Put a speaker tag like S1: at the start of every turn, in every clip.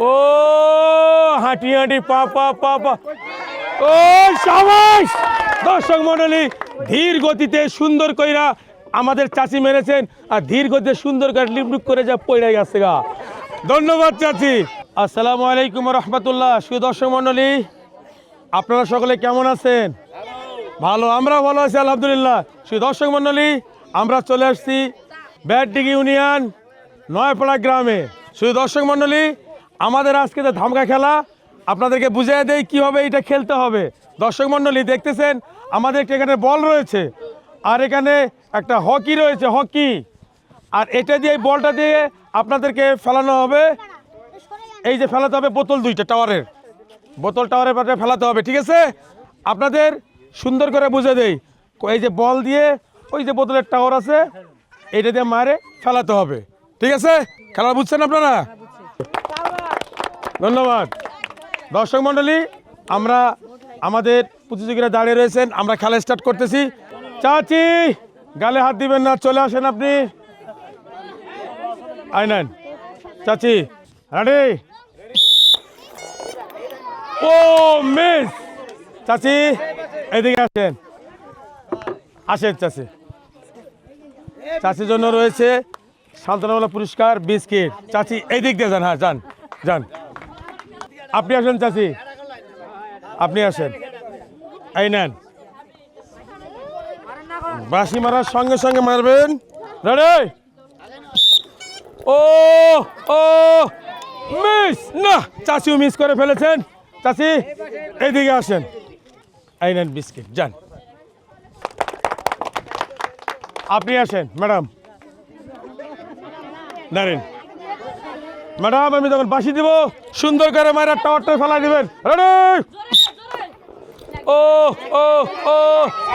S1: ও, হাঁটি হাঁটি, পা পা পা পা। ও, সাবাস! দর্শক মণ্ডলী, ধীর গতিতে সুন্দর কইরা আমাদের চাচি মেরেছেন, আর ধীর গতিতে সুন্দর করে লিপলুপ করে যা পড়ে গেছে গা। ধন্যবাদ, চাচি। আসসালামু আলাইকুম রহমতুল্লাহ। সুদর্শক দর্শক মণ্ডলী, আপনারা সকলে কেমন আছেন? ভালো আমরা ভালো আছি, আলহামদুলিল্লাহ। শ্রী দর্শক মণ্ডলী, আমরা চলে আসছি ব্যাটডিগি ইউনিয়ন, নয়পাড়া গ্রামে। শ্রী দর্শক মণ্ডলী আমাদের আজকে যে ধামকা খেলা, আপনাদেরকে বুঝিয়ে দেই কীভাবে এটা খেলতে হবে। দর্শক মণ্ডলী, দেখতেছেন, আমাদের এখানে বল রয়েছে, আর এখানে একটা হকি রয়েছে, হকি। আর এটা দিয়ে বলটা দিয়ে আপনাদেরকে ফেলানো হবে। এই যে ফেলাতে হবে বোতল দুইটা টাওয়ারের। বোতল টাওয়ারের পাশে ফেলাতে হবে, ঠিক আছে? আপনাদের সুন্দর করে বুঝে দেই, এই যে বল দিয়ে ওই যে বোতলের টাওয়ার আছে, এটা দিয়ে মারে, ফেলাতে হবে। ঠিক আছে? খেলা বুঝছেন আপনারা? ধন্যবাদ। দর্শক মণ্ডলী, আমরা আমাদের প্রতিযোগীরা দাঁড়িয়ে রয়েছেন, আমরা খেলা স্টার্ট করতেছি। চাচি, গালে হাত দিবেন না, চলে আসেন আপনি। আই নেন। চাচি রেডি ও মিস চাচি এদিকে আসেন। আসেন, চাচি। চাচির জন্য রয়েছে সান্ত্বনামূলক পুরস্কার, বিস্কিট। চাচি এই দিক দিয়ে যান হ্যাঁ যান যান। আপনি আসেন, চাচি। আপনি আসেন। এই নেন। বাঁশি মারার সঙ্গে সঙ্গে মারবেন। রেডি ও ও মিস না, চাচিও মিস করে ফেলেছেন। চাচি, এইদিকে আসেন। এই নেন বিস্কিট, যান। আপনি আসেন, ম্যাডাম। দাঁড়েন। ম্যাডাম, আমি তখন বাসি দিব। সুন্দর করে মায়ের টাওয়ারটা ফেলা দিবেন। রেডি ও ও ও,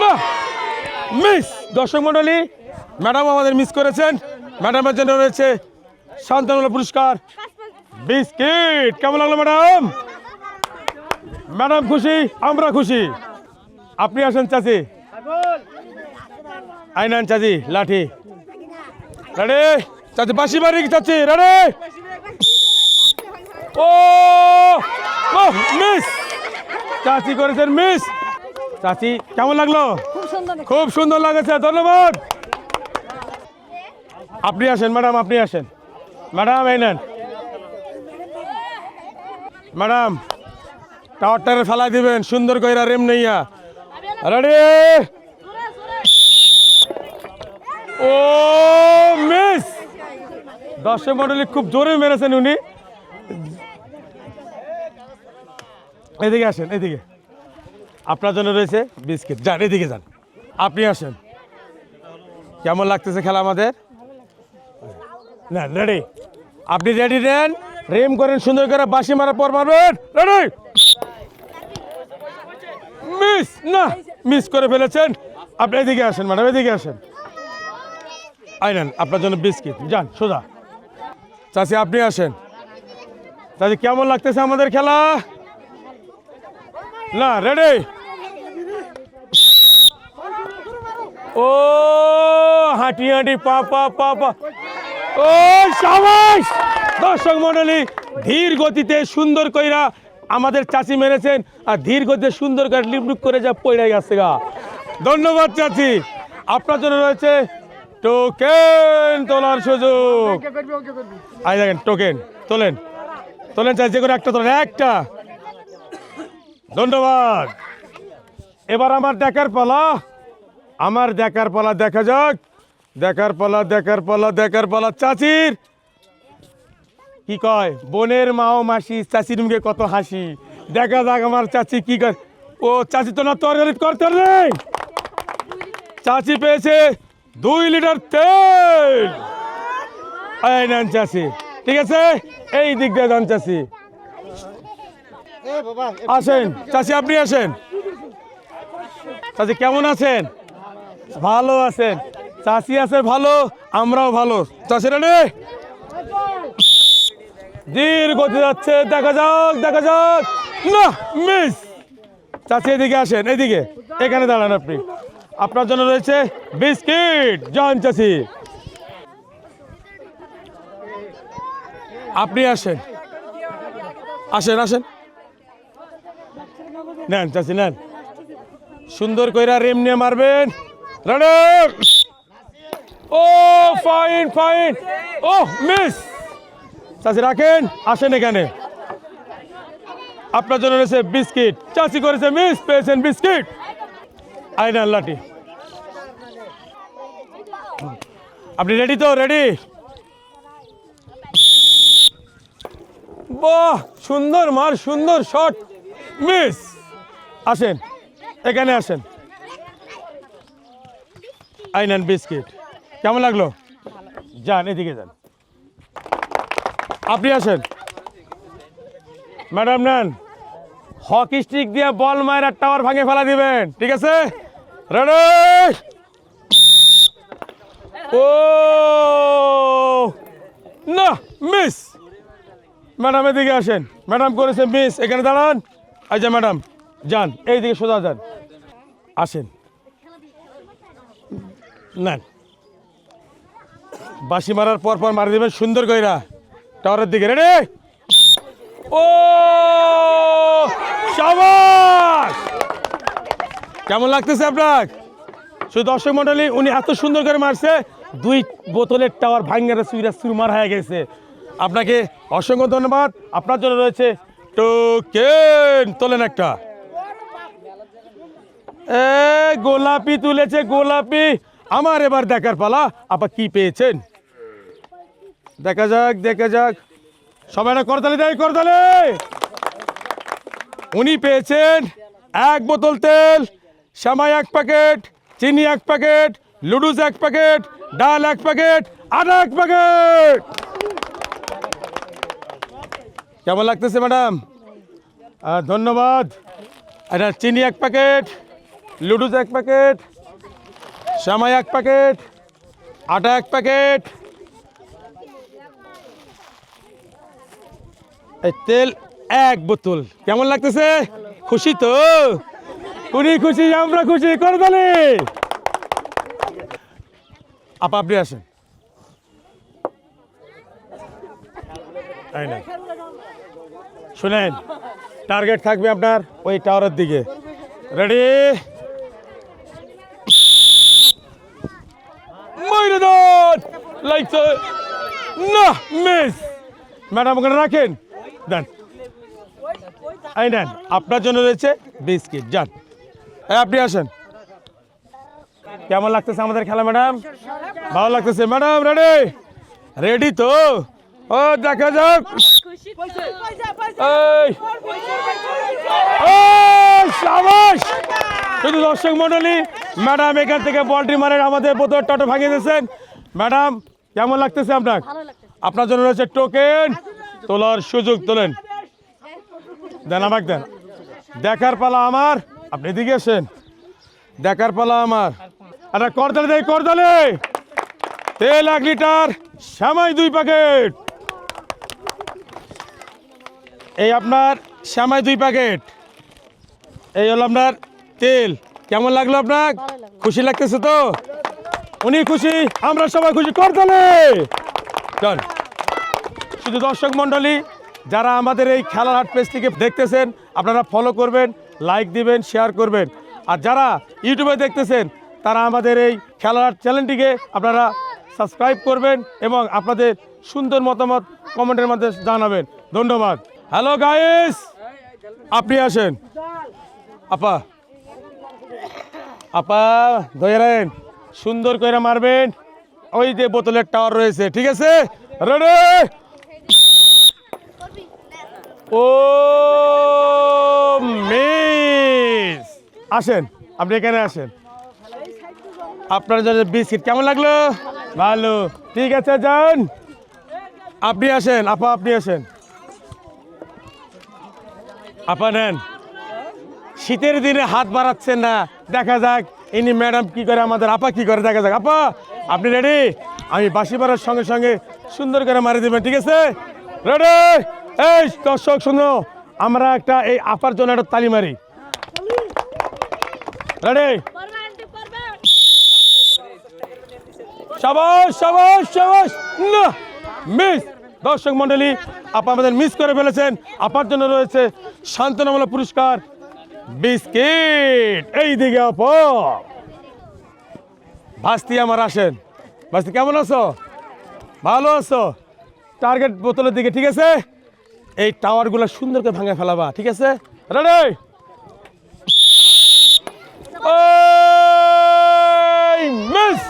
S1: না। মিস দর্শক মণ্ডলী, ম্যাডাম আমাদের মিস করেছেন। ম্যাডামের জন্য রয়েছে শান্তনুল পুরস্কার। বিস্কিট, কেমন লাগল ম্যাডাম? ম্যাডাম খুশি, আমরা খুশি। আপনি আসেন চাচি। আইনান চাচি, লাঠি। রেডি চাচি বাসি বাড়ি চাচি? রেডি ও! মিস চাচি করেছেন মিস চাচি কেমন লাগল?
S2: খুব সুন্দর
S1: লাগেছে। ধন্যবাদ! আপনি আসেন ম্যাডাম আপনি আসেন। ম্যাডাম এই নেন। ম্যাডাম টাওয়ারটারে ফেলাই দিবেন সুন্দর কইরা রেম নেইয়া। রেডি? ও মিস দর্শক মন্ডলী খুব জোরে মেরেছেন উনি। এদিকে আসেন, এদিকে। আপনার জন্য রয়েছে বিস্কিট। যান, এদিকে যান। আপনি আসেন। কেমন লাগতেছে খেলা আমাদের? না রেডি আপনি রেডি দেন? রেম করেন, সুন্দর করে বাসি মারার পর মারবেন। রেডি মিস না মিস করে ফেলেছেন। আপনি এদিকে আসেন ম্যাডাম এদিকে আসেন। আই নেন, আপনার জন্য বিস্কিট। যান, সোজা। চাচি, আপনি আসেন। চাচি, কেমন লাগতেছে আমাদের খেলা? না রেডি ও হাঁটি হাঁটি পা পা পা পা। ও সাবাস! দর্শক মণ্ডলী ধীর গতিতে সুন্দর কইরা আমাদের চাচি মেরেছেন আর ধীর গতিতে সুন্দর করে লিপলুপ করে যা পড়ে গেছে গা। ধন্যবাদ চাচি। আপনার জন্য রয়েছে টোকেন তোলার সুযোগ। আই দেখেন টোকেন তোলেন। তোলেন যে কোনো একটা তোলেন একটা। ধন্যবাদ। এবার আমার দেখার পালা। আমার দেখার পালা দেখা যাক। দেখার পালা দেখার পালা দেখার পালা। চাচির! কি কয়? বোনের মাও মাসি, চাচির মুখে কত হাসি। দেখা যাক আমার চাচি কি কয় ও, চাচি তো না তরকারি করতে নেই চাচি পেয়েছে দুই লিটার তেল। নেন চাচি। ঠিক আছে? এই দিক দিয়ে যান চাচি। আসেন, চাচি, আপনি আসেন। চাচি, কেমন আছেন? ভালো আছেন। চাচি আছে ভালো, আমরাও ভালো। চাচি রে ধীর গতি যাচ্ছে, দেখা যাক দেখা যাক। না, মিস। চাচি, এদিকে আসেন, এদিকে। এখানে দাঁড়ান আপনি। আপনার জন্য রয়েছে বিস্কিট। জন, চাচি। আপনি আসেন। আসেন আসেন। নেন, চাচি, নেন। সুন্দর কইরা রেম নিয়ে মারবেন। রেডি ও ফাইন ফাইন ও মিস চাচি, রাখেন, আসেন এখানে। আপনার জন্য রয়েছে বিস্কিট। চাচি করেছে মিস পেয়েছেন বিস্কিট। আইনা লাঠি। আপনি রেডি তো? রেডি বাহ, সুন্দর মার সুন্দর শট মিস আসেন, এখানে আসেন। আই নেন বিস্কিট। কেমন লাগল? যান, এদিকে যান। আপনি আসেন। ম্যাডাম নেন। হকি স্টিক দিয়ে বল মায়ের টাওয়ার ভাঙে ফেলা দিবেন। ঠিক আছে? রেডি? ও! না, মিস। ম্যাডাম, এদিকে আসেন। ম্যাডাম করেছে মিস। এখানে দাঁড়ান। আচ্ছা ম্যাডাম। যান, এই দিকে সোজা যান। আসেন। নেন। বাসি মারার পর পর মারি দেবেন সুন্দর কইরা টাওয়ারের দিকে, রেডি? ও কেমন লাগতেছে আপনার? শুধু দর্শক মন্ডলী, উনি এত সুন্দর করে মারছে, দুই বোতলের টাওয়ার ভাঙ্গারে সুইরা সুরমার হয়ে গেছে। আপনাকে অসংখ্য ধন্যবাদ। আপনার জন্য রয়েছে টোকেন। তোলেন একটা। এ, গোলাপি তুলেছে, গোলাপি। আমার এবার দেখার পালা। আপা কি পেয়েছেন? দেখা যাক দেখা যাক। সবাই করতালি দেয়, করতালি! উনি পেয়েছেন এক বোতল তেল শ্যামাই এক প্যাকেট, চিনি এক প্যাকেট, লুডুস এক প্যাকেট, ডাল এক প্যাকেট, আদা এক প্যাকেট! কেমন লাগতেছে, ম্যাডাম? ধন্যবাদ। এটা চিনি এক প্যাকেট লুডুস এক প্যাকেট শ্যামাই এক প্যাকেট, আটা এক প্যাকেট। এই তেল এক বোতল। কেমন লাগতেছে? খুশি তো? উনি খুশি, আমরা খুশি করে তাহলে আপা, আপনি আসেন। তাই শুনেন, টার্গেট থাকবে আপনার ওই টাওয়ারের দিকে। রেডি? ময়দান লাইক না মিস ম্যাডাম ওখানে রাখেন। দেন। এই নেন, আপনার জন্য রয়েছে বিস্কিট। যান। আপনি আসেন। কেমন লাগতেছে আমাদের খেলা ম্যাডাম ভালো লাগতেছে। ম্যাডাম রেডি রেডি তো? ও, দেখা যাক। সাবাস! শুধু দর্শক মন্ডলী ম্যাডাম এখান থেকে বলটি মারেন আমাদের বোতল টটো ভাঙিয়ে দিয়েছেন। ম্যাডাম কেমন লাগতেছে আপনার? আপনার জন্য রয়েছে টোকেন। তোলার সুযোগ তোলেন। দেন আমাকে দেন। দেখার পালা আমার। আপনি এদিকে আসেন। দেখার পালা আমার। আরে করদালে দেয় করদালে তেল এক লিটার শ্যামাই দুই প্যাকেট। এই আপনার শ্যামাই দুই প্যাকেট। এই হলো আপনার তেল। কেমন লাগল আপনার? খুশি লাগতেছে তো? উনি খুশি, আমরা সবাই খুশি। করতালে চল। শুধু দর্শক মণ্ডলী, যারা আমাদের এই খেলার হাট পেজটিকে দেখতেছেন, আপনারা ফলো করবেন লাইক দিবেন শেয়ার করবেন। আর যারা ইউটিউবে দেখতেছেন, তারা আমাদের এই খেলার হাট চ্যানেলটিকে আপনারা সাবস্ক্রাইব করবেন এবং আপনাদের সুন্দর মতামত কমেন্টের মধ্যে জানাবেন। ধন্যবাদ। হ্যালো গাইস আপনি আসেন। আপা আপা ধরেন সুন্দর করে মারবেন। ওই যে বোতলের টাওয়ার রয়েছে, ঠিক আছে? রেডি ও, মিস! আসেন, আপনি এখানে আসেন। আপনার জন্য বিস্কিট কেমন লাগল? ভালো। ঠিক আছে, যান। আপনি আসেন, আপা, আপনি আসেন। আপা, নেন। শীতের দিনে হাত বাড়াচ্ছেন না। দেখা যাক, ইনি ম্যাডাম কি করে, আমাদের আপা কি করে, দেখা যাক। আপা, আপনি রেডি আমি বাসি মারার সঙ্গে সঙ্গে সুন্দর করে মারি দেবেন, ঠিক আছে? রেডি এই, দর্শক, শুনো, আমরা একটা এই আপার জন্য একটা তালি মারি। রেডি মিস দর্শক মণ্ডলী আপা আমাদের মিস করে ফেলেছেন। আপার জন্য রয়েছে শান্তনামূলক পুরস্কার। বিস্কিট এই দিকে আপ। ভাস্তি আমার আসেন। ভাস্তি, কেমন আছো? ভালো আছো? টার্গেট বোতলের দিকে, ঠিক আছে? এই টাওয়ারগুলো সুন্দর করে ভাঙে ফেলাবা, ঠিক আছে? মিস!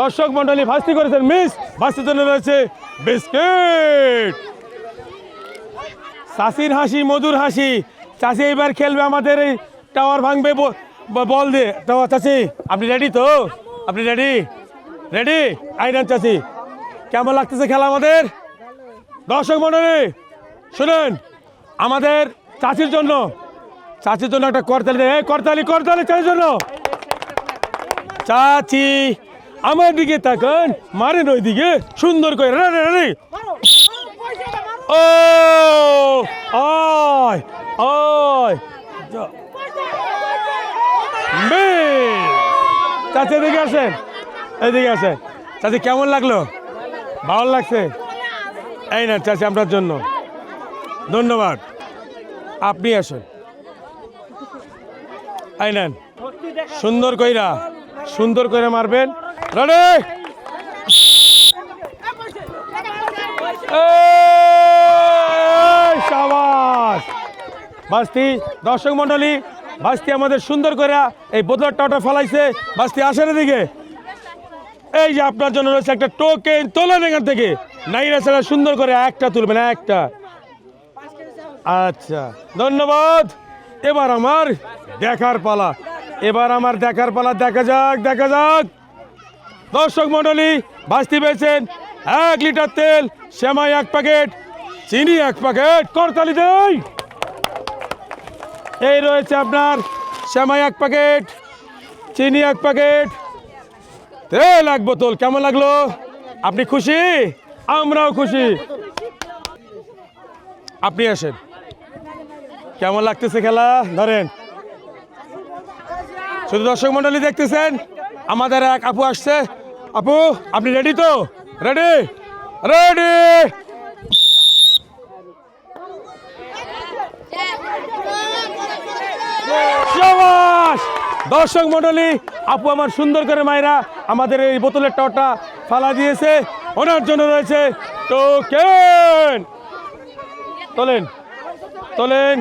S1: দর্শক মন্ডলী ভাস্তি করেছেন, মিস! ভাস্তির জন্য রয়েছে বিস্কিট। চাষির হাসি, মধুর হাসি চাষি এবার খেলবে আমাদের এই টাওয়ার ভাঙবে বল দিয়ে টাওয়ার চাষি আপনি রেডি তো? আপনি রেডি রেডি আইরান চাষি কেমন লাগতেছে খেলা আমাদের? দর্শক মন্ডলী, শুনেন, আমাদের চাষির জন্য, চাচির জন্য একটা করতালি এই করতালি করতালি চাষির জন্য। চাচি, আমার দিকে তাকান, মারেন ওই দিকে সুন্দর করে রে রে রে। ও, আয়। বেশ। চাচি, এদিকে আসেন। এদিকে আসেন। চাচি, কেমন লাগল? ভালো লাগছে? এই না, চাচি, আপনার জন্য। ধন্যবাদ। আপনি আসেন। এই নেন। সুন্দর কইরা, সুন্দর করে মারবেন। রেডি এই, সাবাস বাস্তি, দর্শক মন্ডলী বাস্তি আমাদের সুন্দর করে এই বোতলার টাটা ফলাইছে। বাস্তি, আসেন এদিকে। এই যে আপনার জন্য রয়েছে একটা টোকেন, তোলেন এখান থেকে। নাইরা ছাড়া সুন্দর করে একটা তুলবেন, একটা। আচ্ছা ধন্যবাদ। এবার আমার দেখার পালা। এবার আমার দেখার পালা, দেখা যাক দেখা যাক। দর্শক মণ্ডলী, বাস্তি পেয়েছেন এক লিটার তেল শ্যামাই এক প্যাকেট, চিনি এক প্যাকেট, করতালি দেই। এই রয়েছে আপনার শ্যামাই এক প্যাকেট, চিনি এক প্যাকেট। তেল এক বোতল কেমন লাগল? আপনি খুশি? আমরাও খুশি। আপনি আসেন। কেমন লাগতেছে খেলা? ধরেন। শুধু দর্শক মন্ডলী দেখতেছেন? আমাদের এক আপু আসছে। আপু, আপনি রেডি তো? রেডি রেডি দর্শক মন্ডলী আপু আমার সুন্দর করে মায়েরা আমাদের এই বোতলের টটা ফালা দিয়েছে। ওনার জন্য রয়েছে টোকেন। তোলেন তোলেন।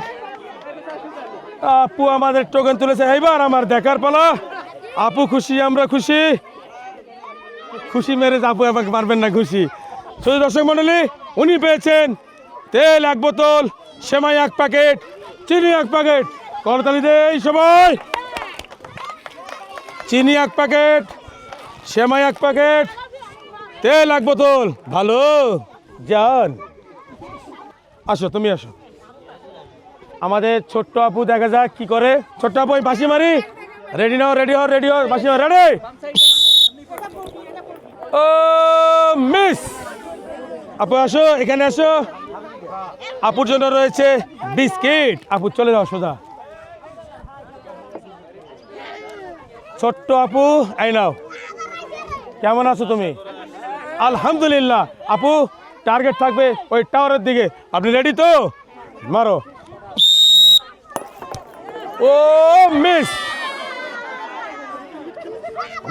S1: আপু আমাদের টোকেন তুলেছে। এইবার আমার দেখার পালা। আপু খুশি, আমরা খুশি। খুশি মেরে আপু আমাকে মারবেন না খুশি। শুধু দর্শক মন্ডলী উনি পেয়েছেন তেল এক বোতল, সেমাই এক প্যাকেট, চিনি এক প্যাকেট। করতালি দেই সবাই চিনি এক প্যাকেট, সেমাই এক প্যাকেট, তেল এক বোতল। ভালো? যান আসো, তুমি আসো। আমাদের ছোট্ট আপু দেখা যাক কি করে। ছোট্ট আপু, ওই বাসি মারি। রেডি নাও রেডি হও রেডি হও বাসি মারি রেডি ও মিস আপু, আসো, এখানে আসো। আপুর জন্য রয়েছে বিস্কিট। আপু, চলে যাও সোজা। ছোট্ট আপু, এই নাও। কেমন আছো তুমি? আলহামদুলিল্লাহ। আপু টার্গেট থাকবে ওই টাওয়ারের দিকে। আপনি রেডি তো? মারো। ও মিস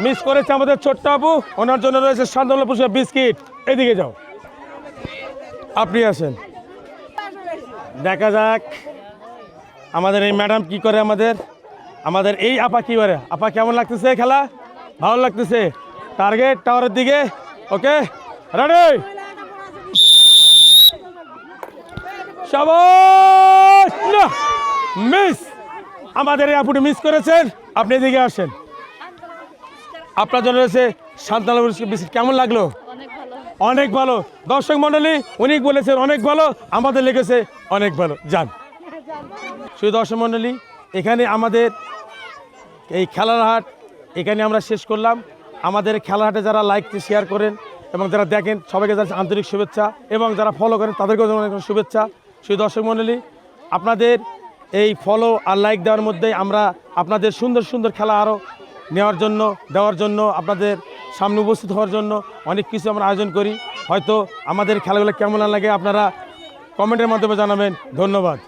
S1: মিস করেছে আমাদের ছোট্ট আপু। ওনার জন্য রয়েছে শান্তলা পুষা বিস্কিট। এদিকে যাও। আপনি আসেন। দেখা যাক। আমাদের এই ম্যাডাম কি করে আমাদের? আমাদের এই আপা কি করে? আপা কেমন লাগতেছে খেলা? ভালো লাগতেছে? টার্গেট টাওয়ারের দিকে। ওকে রেডি সাবাস! মিস আমাদের এই আপুটি মিস করেছেন। আপনি এদিকে আসেন। আপনার জন্য রয়েছে শান্তালা বিস্কিট। কেমন লাগল?
S2: অনেক ভালো।
S1: অনেক ভালো। দর্শক মণ্ডলী উনি বলেছেন অনেক ভালো আমাদের লেগেছে অনেক ভালো। যান। শুধু দর্শক মণ্ডলী এখানে আমাদের এই খেলার হাট এখানে আমরা শেষ করলাম। আমাদের খেলার হাটে যারা লাইক শেয়ার করেন এবং যারা দেখেন, সবাইকে জানাচ্ছি আন্তরিক শুভেচ্ছা এবং যারা ফলো করেন, তাদেরকেও অনেক শুভেচ্ছা। শুধু দর্শক মণ্ডলী, আপনাদের এই ফলো আর লাইক দেওয়ার মধ্যে আমরা আপনাদের সুন্দর সুন্দর খেলা আরও নেওয়ার জন্য, দেওয়ার জন্য, আপনাদের সামনে উপস্থিত হওয়ার জন্য অনেক কিছু আমরা আয়োজন করি। হয়তো আমাদের খেলাগুলো কেমন লাগে, আপনারা কমেন্টের মাধ্যমে জানাবেন। ধন্যবাদ।